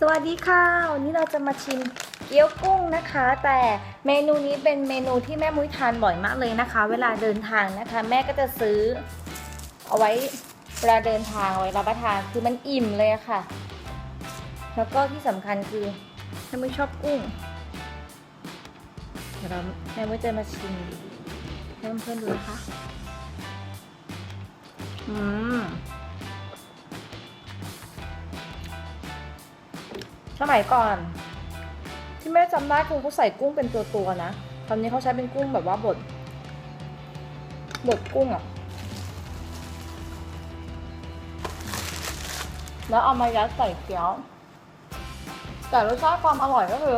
สวัสดีค่ะ วันนี้เราจะมาชิมเกี๊ยวกุ้งนะคะ แต่เมนูนี้เป็นเมนูที่แม่มุ้ยทานบ่อยมากเลยนะคะ เวลาเดินทางนะคะ แม่ก็จะซื้อ เอาไว้เวลาเดินทางเอาไว้รับประทานคือมันอิ่มเลยค่ะ แล้วก็ที่สำคัญคือแม่มุ้ยชอบกุ้งเดี๋ยวเราแม่มุ้ยจะมาชิมให้เพื่อนๆดูนะคะอืม สมัยก่อน ที่แม่จำได้คือเขาใส่กุ้งเป็นตัวตัวๆนะตอนนี้เขาใช้เป็นกุ้งแบบว่าบดบดกุ้งอะแล้วเอามายัดใส่เกี๊ยว แต่รสชาติความอร่อยก็คือ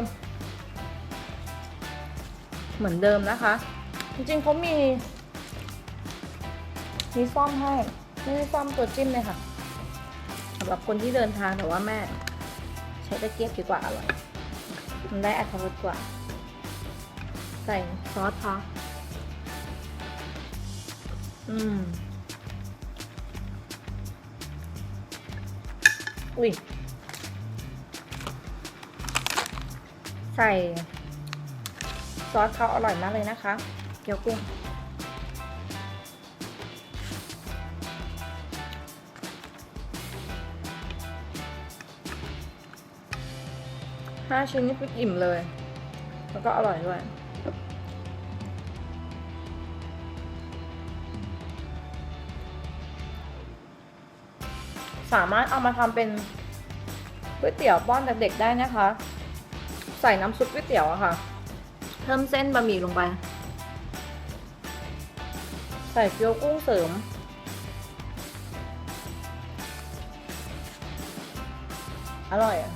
เหมือนเดิมนะคะ จริงๆเขามี มีซ่อมให้ไม่ได้ซ่อมตัวจิ้มเลยค่ะสำหรับคนที่เดินทางแต่ว่าแม่ ใช้ตะเกียบดีกว่าอร่อย มันได้อัตรสกว่า ใส่ซอสพออืม อุ้ย ใส่ ซอสเขาอร่อยมากเลยนะคะ เกี๊ยวกุ้ง ห้าชิ้นนี่คืออิ่มเลย แล้วก็อร่อยด้วย สามารถเอามาทำเป็นก๋วยเตี๋ยวป้อนเด็กๆได้นะคะ ใส่น้ำซุปก๋วยเตี๋ยวอะค่ะ เพิ่มเส้นบะหมี่ลงไป ใส่เกี๊ยวกุ้งเสริมอร่อยอะ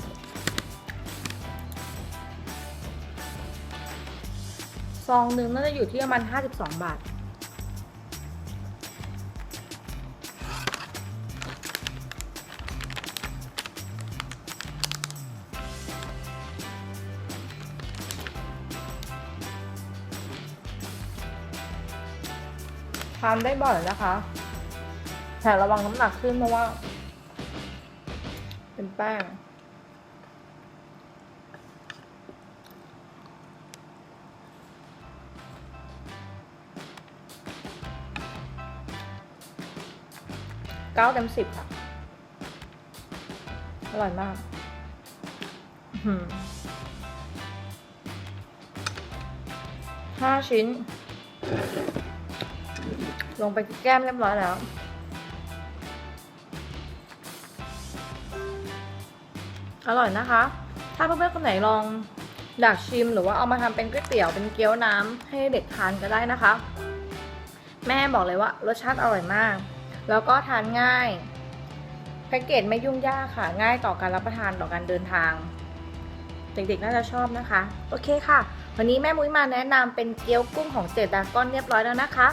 ซองหนึ่งน่าจะอยู่ที่ประมาณ52 บาท ทานได้บ่อยนะคะ แต่ระวังน้ำหนักขึ้นเพราะว่า เป็นแป้ง เก้าเต็มสิบค่ะ อร่อยมากห้าชิ้น ลงไปแก้มเรียบร้อยแล้วอร่อยนะคะ ถ้าเพื่อนๆคนไหนลองอยากชิมหรือว่าเอามาทำเป็นก๋วยเตี๋ยวเป็นเกี๊ยวน้ำให้เด็กทานก็ได้นะคะ แม่บอกเลยว่ารสชาติอร่อยมาก แล้วก็ทานง่ายแพ็กเกจไม่ยุ่งยากค่ะ ง่ายต่อการรับประทานต่อการเดินทาง เด็กๆน่าจะชอบนะคะ โอเคค่ะ วันนี้แม่มุ้ยมาแนะนำเป็นเกี๊ยวกุ้งของเจดาก้อนเรียบร้อยแล้วนะคะ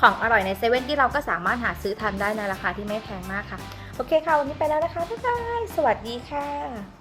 ของอร่อยในเซเว่นที่เราก็สามารถหาซื้อทานได้ในราคาที่ไม่แพงมากค่ะ โอเคค่ะ วันนี้ไปแล้วนะคะบ๊ายบายสวัสดีค่ะ